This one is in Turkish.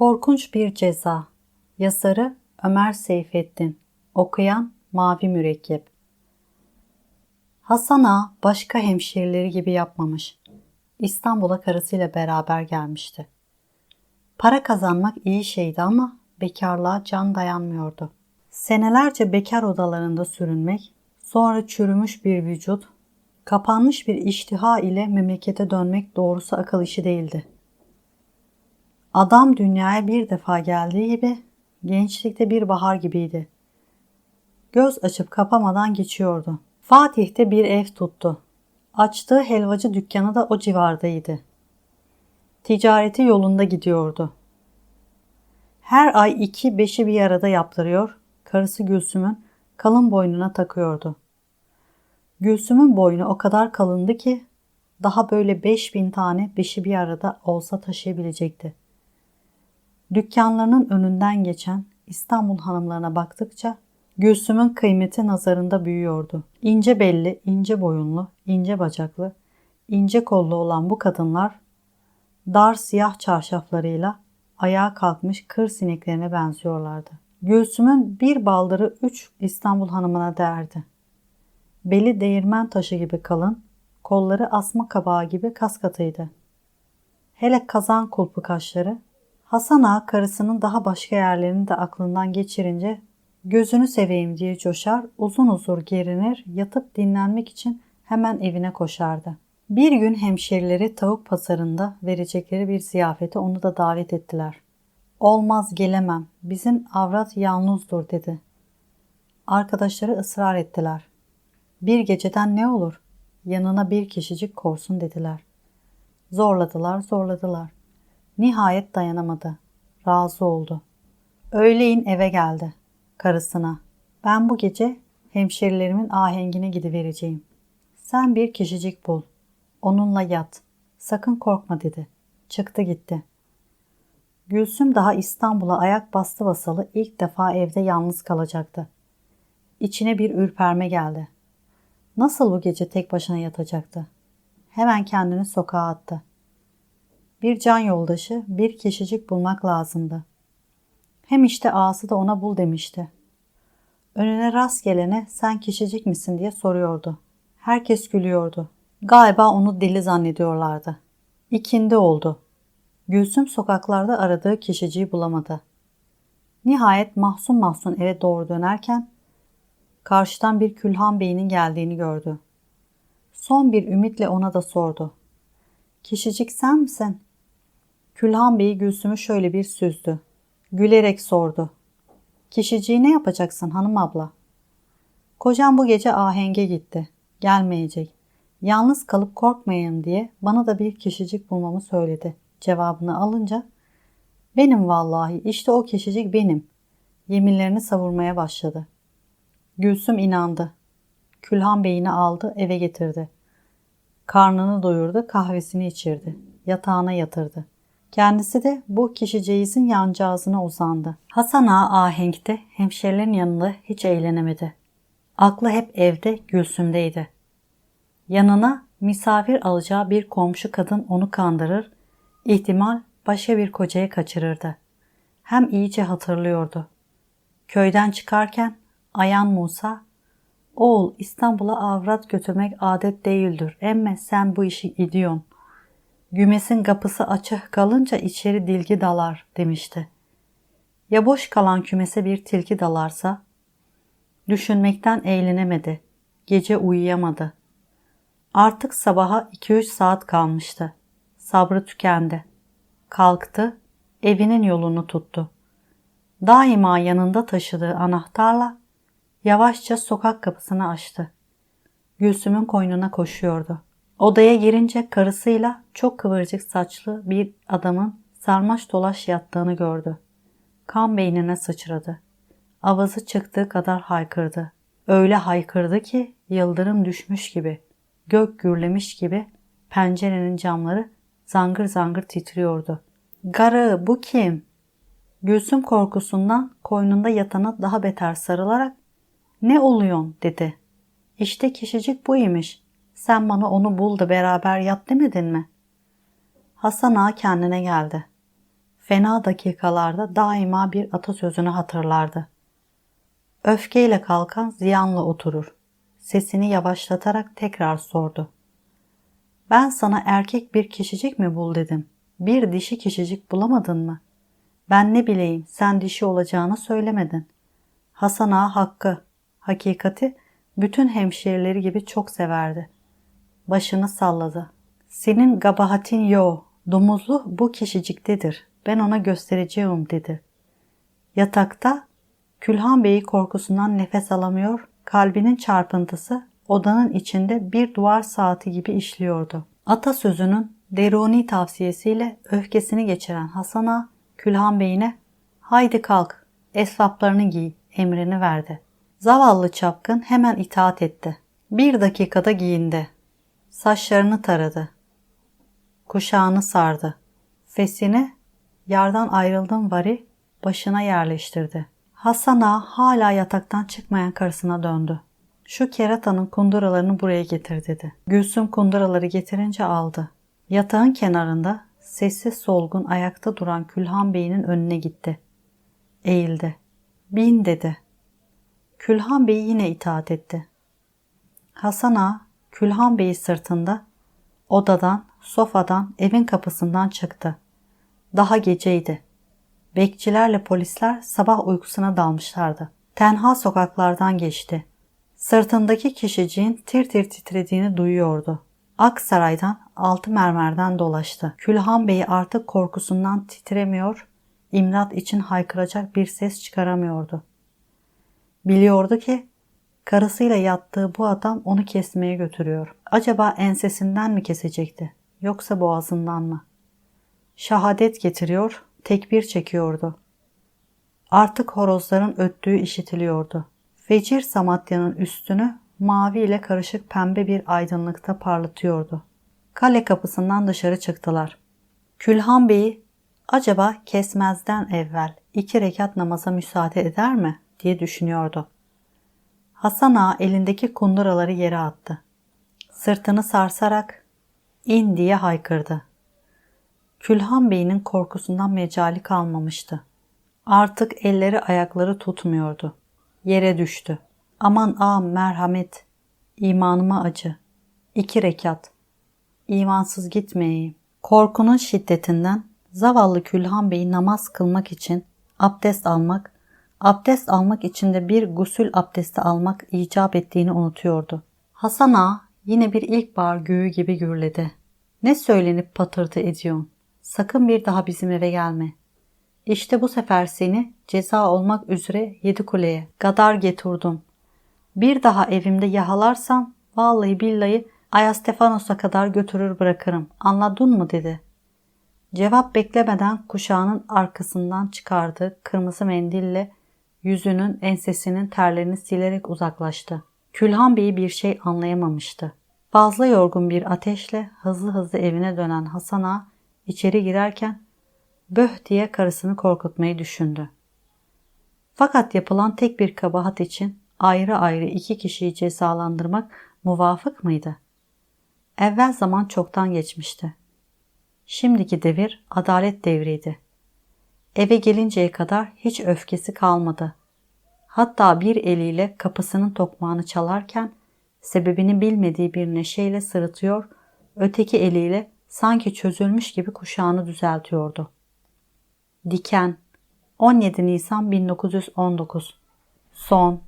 Korkunç bir ceza. Yazarı Ömer Seyfettin. Okuyan Mavi Mürekkep. Hasan Ağa başka hemşerileri gibi yapmamış. İstanbul'a karısıyla beraber gelmişti. Para kazanmak iyi şeydi ama bekarlığa can dayanmıyordu. Senelerce bekar odalarında sürünmek, sonra çürümüş bir vücut, kapanmış bir iştiha ile memlekete dönmek doğrusu akıl işi değildi. Adam dünyaya bir defa geldiği gibi gençlikte bir bahar gibiydi. Göz açıp kapamadan geçiyordu. Fatih'te bir ev tuttu. Açtığı helvacı dükkanı da o civardaydı. Ticareti yolunda gidiyordu. Her ay iki beşi bir arada yaptırıyor, karısı Gülsüm'ün kalın boynuna takıyordu. Gülsüm'ün boynu o kadar kalındı ki daha böyle beş bin tane beşi bir arada olsa taşıyabilecekti. Dükkanlarının önünden geçen İstanbul hanımlarına baktıkça Gülsüm'ün kıymeti nazarında büyüyordu. İnce belli, ince boyunlu, ince bacaklı, ince kollu olan bu kadınlar dar siyah çarşaflarıyla ayağa kalkmış kır sineklerine benziyorlardı. Gülsüm'ün bir baldırı üç İstanbul hanımına değerdi. Beli değirmen taşı gibi kalın, kolları asma kabağı gibi kaskatıydı. Hele kazan kulpu kaşları, Hasan Ağa karısının daha başka yerlerini de aklından geçirince gözünü seveyim diye coşar, uzun uzur gerinir, yatıp dinlenmek için hemen evine koşardı. Bir gün hemşerileri tavuk pazarında verecekleri bir ziyafete onu da davet ettiler. Olmaz gelemem, bizim avrat yalnızdır dedi. Arkadaşları ısrar ettiler. Bir geceden ne olur? Yanına bir kişicik korsun dediler. Zorladılar, zorladılar. Nihayet dayanamadı. Razı oldu. Öğleyin eve geldi. Karısına. Ben bu gece hemşerilerimin ahengine gidivereceğim. Sen bir kişicik bul. Onunla yat. Sakın korkma dedi. Çıktı gitti. Gülsüm daha İstanbul'a ayak bastı basalı ilk defa evde yalnız kalacaktı. İçine bir ürperme geldi. Nasıl bu gece tek başına yatacaktı? Hemen kendini sokağa attı. Bir can yoldaşı, bir kişicik bulmak lazımdı. Hem işte ağası da ona bul demişti. Önüne rast gelene sen kişicik misin diye soruyordu. Herkes gülüyordu. Galiba onu deli zannediyorlardı. İkindi oldu. Gülsüm sokaklarda aradığı kişiciyi bulamadı. Nihayet mahzun mahzun eve doğru dönerken karşıdan bir Külhan Bey'in geldiğini gördü. Son bir ümitle ona da sordu. Kişicik sen misin? Külhan Bey Gülsüm'ü şöyle bir süzdü. Gülerek sordu. Kişiciyi ne yapacaksın hanım abla? Kocam bu gece ahenge gitti. Gelmeyecek. Yalnız kalıp korkmayın diye bana da bir kişicik bulmamı söyledi. Cevabını alınca benim vallahi işte o kişicik benim. Yeminlerini savurmaya başladı. Gülsüm inandı. Külhan Bey'ini aldı eve getirdi. Karnını doyurdu kahvesini içirdi. Yatağına yatırdı. Kendisi de bu kişiceyizin yancağızına uzandı. Hasan Ağa ahenkte hemşerilerin yanında hiç eğlenemedi. Aklı hep evde Gülsüm'deydi. Yanına misafir alacağı bir komşu kadın onu kandırır, ihtimal başka bir kocaya kaçırırdı. Hem iyice hatırlıyordu. Köyden çıkarken Ayan Musa, oğul İstanbul'a avrat götürmek adet değildir. Emme sen bu işi gidiyorsun. Gümesin kapısı açık kalınca içeri dilgi dalar demişti. Ya boş kalan kümese bir tilki dalarsa? Düşünmekten eğlenemedi. Gece uyuyamadı. Artık sabaha 2-3 saat kalmıştı. Sabrı tükendi. Kalktı, evinin yolunu tuttu. Daima yanında taşıdığı anahtarla yavaşça sokak kapısını açtı. Gülsüm'ün koynuna koşuyordu. Odaya girince karısıyla çok kıvırcık saçlı bir adamın sarmaş dolaş yattığını gördü. Kan beynine sıçradı. Avazı çıktığı kadar haykırdı. Öyle haykırdı ki yıldırım düşmüş gibi, gök gürlemiş gibi pencerenin camları zangır zangır titriyordu. Garı bu kim? Gülsüm korkusundan koynunda yatana daha beter sarılarak ne oluyon dedi. İşte kişicik bu imiş. Sen bana onu bul da beraber yat demedin mi? Hasan Ağa kendine geldi. fena dakikalarda daima bir atasözünü hatırlardı. Öfkeyle kalkan ziyanla oturur. Sesini yavaşlatarak tekrar sordu. Ben sana erkek bir kişicik mi bul dedim. Bir dişi kişicik bulamadın mı? Ben ne bileyim sen dişi olacağını söylemedin. Hasan Ağa hakkı, hakikati bütün hemşerileri gibi çok severdi. Başını salladı. Senin gabahatin yo, domuzlu bu kişiciktedir. Ben ona göstereceğim dedi. Yatakta Külhan Bey'i korkusundan nefes alamıyor, kalbinin çarpıntısı odanın içinde bir duvar saati gibi işliyordu. Atasözünün deruni tavsiyesiyle öfkesini geçiren Hasan'a Külhan Bey'ine haydi kalk esvaplarını giy emrini verdi. Zavallı çapkın hemen itaat etti. Bir dakikada giyindi. Saçlarını taradı. Kuşağını sardı. Fesini yardan ayrıldım vari başına yerleştirdi. Hasan Ağa hala yataktan çıkmayan karısına döndü. Şu keratanın kunduralarını buraya getir dedi. Gülsüm kunduraları getirince aldı. Yatağın kenarında sessiz solgun ayakta duran Külhan Bey'in önüne gitti. Eğildi. Bin dedi. Külhan Bey yine itaat etti. Hasan Ağa Külhan Bey'i sırtında odadan, sofadan, evin kapısından çıktı. Daha geceydi. Bekçilerle polisler sabah uykusuna dalmışlardı. Tenha sokaklardan geçti. Sırtındaki kişiciğin tir tir titrediğini duyuyordu. Aksaray'dan altı mermerden dolaştı. Külhan Bey artık korkusundan titremiyor, imdat için haykıracak bir ses çıkaramıyordu. Biliyordu ki karısıyla yattığı bu adam onu kesmeye götürüyor. Acaba ensesinden mi kesecekti yoksa boğazından mı? Şahadet getiriyor, tekbir çekiyordu. Artık horozların öttüğü işitiliyordu. Fecir Samatya'nın üstünü mavi ile karışık pembe bir aydınlıkta parlatıyordu. Kale kapısından dışarı çıktılar. Külhan Bey'i acaba kesmezden evvel iki rekat namaza müsaade eder mi diye düşünüyordu. Hasan Ağa elindeki kunduraları yere attı. Sırtını sarsarak in diye haykırdı. Külhan Bey'in korkusundan mecali kalmamıştı. Artık elleri ayakları tutmuyordu. Yere düştü. Aman ağam merhamet, imanıma acı. İki rekat. İmansız gitmeyeyim. Korkunun şiddetinden zavallı Külhan Bey namaz kılmak için abdest almak, abdest almak için de bir gusül abdesti almak icap ettiğini unutuyordu. Hasan Ağa yine bir ilkbahar göğü gibi gürledi. Ne söylenip patırtı ediyorsun? Sakın bir daha bizim eve gelme. İşte bu sefer seni ceza olmak üzere yedi kuleye gadar getirdim. Bir daha evimde yahalarsam vallahi billahi Ayastefanos'a kadar götürür bırakırım. Anladın mı dedi. Cevap beklemeden kuşağının arkasından çıkardığı kırmızı mendille yüzünün ensesinin terlerini silerek uzaklaştı. Külhan Bey bir şey anlayamamıştı. Fazla yorgun bir ateşle hızlı hızlı evine dönen Hasan Ağa içeri girerken böh diye karısını korkutmayı düşündü. Fakat yapılan tek bir kabahat için ayrı ayrı iki kişiyi cezalandırmak muvafık mıydı? Evvel zaman çoktan geçmişti. Şimdiki devir adalet devriydi. Eve gelinceye kadar hiç öfkesi kalmadı. Hatta bir eliyle kapısının tokmağını çalarken sebebini bilmediği bir neşeyle sırıtıyor, öteki eliyle sanki çözülmüş gibi kuşağını düzeltiyordu. Diken 17 Nisan 1919 Son